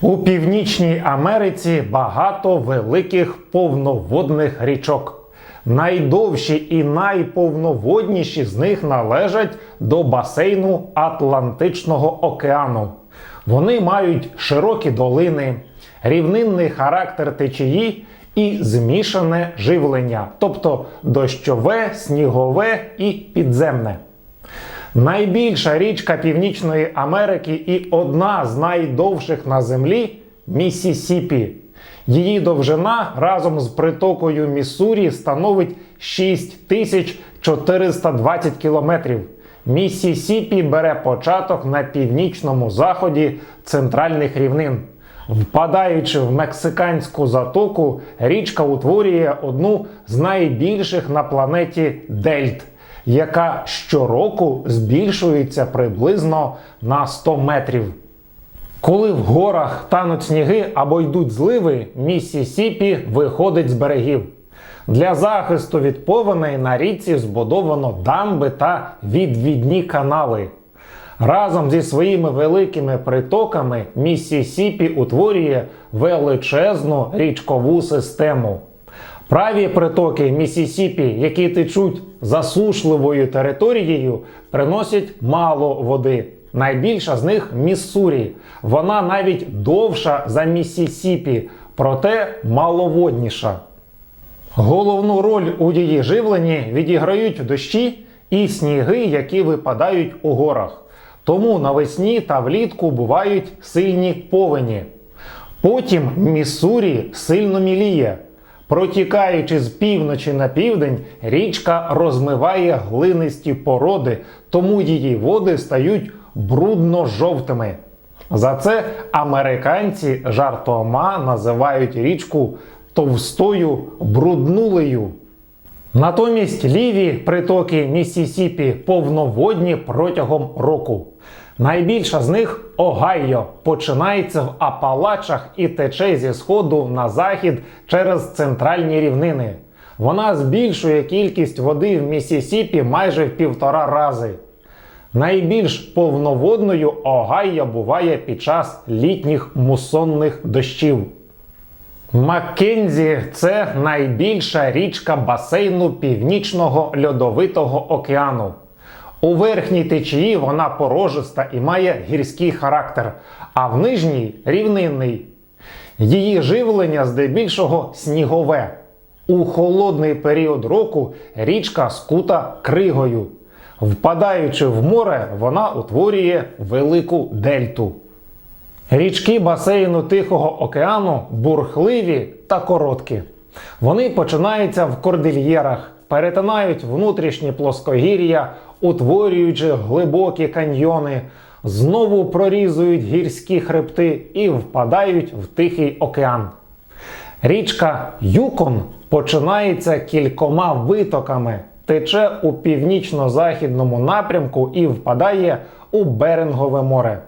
У Північній Америці багато великих повноводних річок. Найдовші і найповноводніші з них належать до басейну Атлантичного океану. Вони мають широкі долини, рівнинний характер течії і змішане живлення, тобто дощове, снігове і підземне. Найбільша річка Північної Америки і одна з найдовших на землі Міссісіпі. Її довжина разом з притокою Міссурі становить 6420 кілометрів. Міссісіпі бере початок на північному заході центральних рівнин. Впадаючи в мексиканську затоку, річка утворює одну з найбільших на планеті дельт, яка щороку збільшується приблизно на 100 метрів. Коли в горах тануть сніги або йдуть зливи, Міссісіпі виходить з берегів. Для захисту від повеней на річці збудовано дамби та відвідні канали. Разом зі своїми великими притоками Міссісіпі утворює величезну річкову систему. Праві притоки Міссісіпі, які течуть засушливою територією, приносять мало води. Найбільша з них Міссурі. Вона навіть довша за Міссісіпі, проте маловодніша. Головну роль у її живленні відіграють дощі і сніги, які випадають у горах. Тому навесні та влітку бувають сильні повені. Потім Міссурі сильно міліє. Протікаючи з півночі на південь, річка розмиває глинисті породи, тому її води стають брудно-жовтими. За це американці жартома називають річку товстою бруднулею. Натомість ліві притоки Міссісіпі повноводні протягом року. Найбільша з них Огайо, починається в Апалачах і тече зі сходу на захід через центральні рівнини. Вона збільшує кількість води в Міссісіпі майже в півтора рази. Найбільш повноводною Огайо буває під час літніх мусонних дощів. Маккензі це найбільша річка басейну Північного льодовитого океану. У верхній течії вона порожиста і має гірський характер, а в нижній рівнинний. Її живлення здебільшого снігове. У холодний період року річка скута кригою. Впадаючи в море, вона утворює велику дельту. Річки басейну Тихого океану бурхливі та короткі. Вони починаються в кордильєрах, перетинають внутрішні плоскогір'я, утворюючи глибокі каньйони, знову прорізують гірські хребти і впадають в Тихий океан. Річка Юкон починається кількома витоками, тече у північно-західному напрямку і впадає у Берингове море.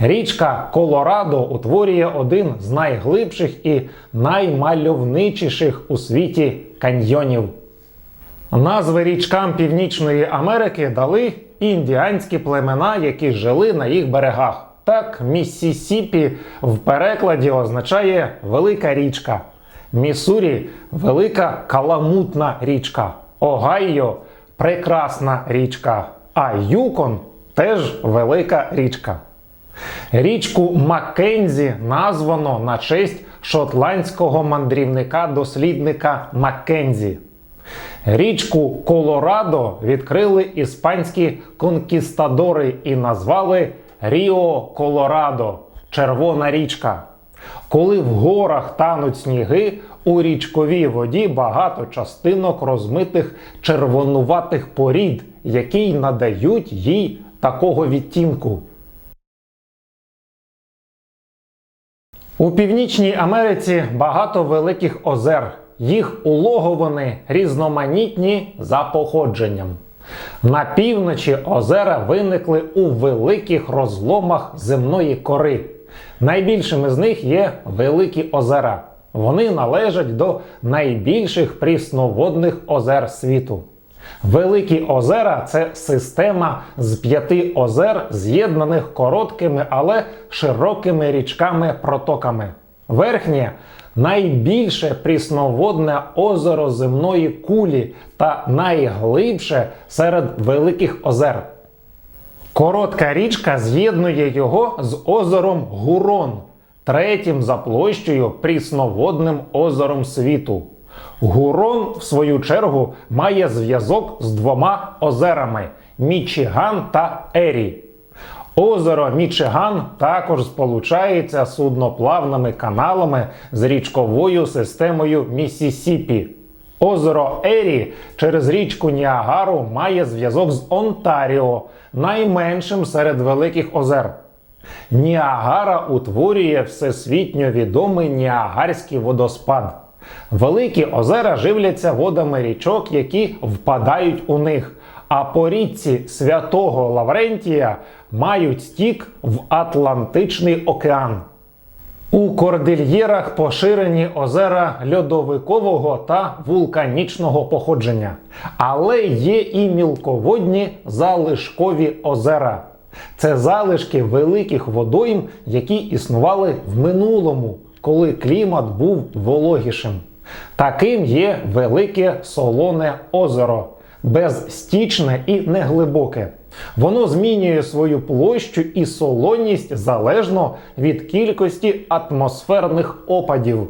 Річка Колорадо утворює один з найглибших і наймальовничіших у світі каньйонів. Назви річкам Північної Америки дали індіанські племена, які жили на їх берегах. Так, Міссісіпі в перекладі означає велика річка. Міссурі велика каламутна річка. Огайо прекрасна річка. А Юкон теж велика річка. Річку Маккензі названо на честь шотландського мандрівника-дослідника Маккензі. Річку Колорадо відкрили іспанські конкістадори і назвали Ріо Колорадо Червона річка. Коли в горах тануть сніги, у річковій воді багато частинок розмитих червонуватих порід, які надають їй такого відтінку. У Північній Америці багато великих озер. Їх улоговини різноманітні за походженням. На півночі озера виникли у великих розломах земної кори. Найбільшими з них є Великі озера. Вони належать до найбільших прісноводних озер світу. Великі озера це система з п'яти озер, з'єднаних короткими, але широкими річками-протоками. Верхнє найбільше прісноводне озеро земної кулі та найглибше серед великих озер. Коротка річка з'єднує його з озером Гурон, третім за площею прісноводним озером світу. Гурон, в свою чергу, має зв'язок з двома озерами Мічиган та Ері. Озеро Мічиган також сполучається судноплавними каналами з річковою системою Міссісіпі. Озеро Ері через річку Ніагару має зв'язок з Онтаріо, найменшим серед великих озер. Ніагара утворює всесвітньо відомий Ніагарський водоспад. Великі озера живляться водами річок, які впадають у них. А по річці Святого Лаврентія мають стік в Атлантичний океан. У кордильєрах поширені озера льодовикового та вулканічного походження, але є і мілководні залишкові озера. Це залишки великих водойм, які існували в минулому, коли клімат був вологішим. Таким є велике солоне озеро, безстічне і неглибоке. Воно змінює свою площу і солоність залежно від кількості атмосферних опадів.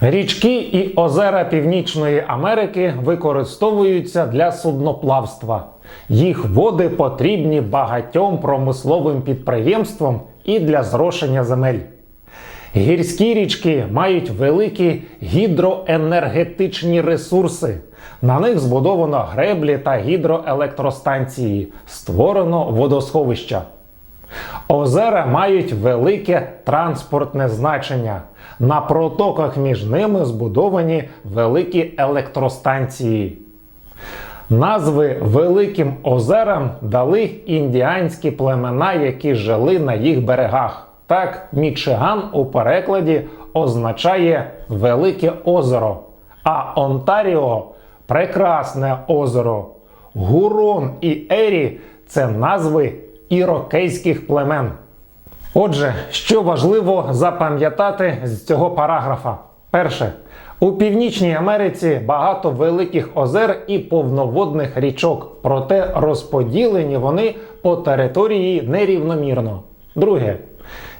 Річки і озера Північної Америки використовуються для судноплавства. Їх води потрібні багатьом промисловим підприємствам і для зрошення земель. Гірські річки мають великі гідроенергетичні ресурси. На них збудовано греблі та гідроелектростанції, створено водосховища. Озера мають велике транспортне значення. На протоках між ними збудовані великі електростанції. Назви великим озерам дали індіанські племена, які жили на їх берегах. Так, Мічиган у перекладі означає Велике озеро, а Онтаріо прекрасне озеро. Гурон і Ері це назви ірокейських племен. Отже, що важливо запам'ятати з цього параграфа? Перше. У Північній Америці багато великих озер і повноводних річок, проте розподілені вони по території нерівномірно. Друге.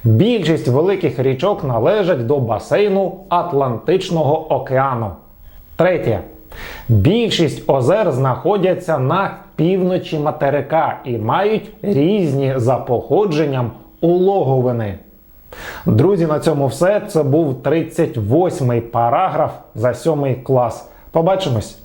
Більшість великих річок належать до басейну Атлантичного океану. Третє. Більшість озер знаходяться на півночі материка і мають різні за походженням улоговини. Друзі, на цьому все. Це був 38-й параграф за 7 клас. Побачимось!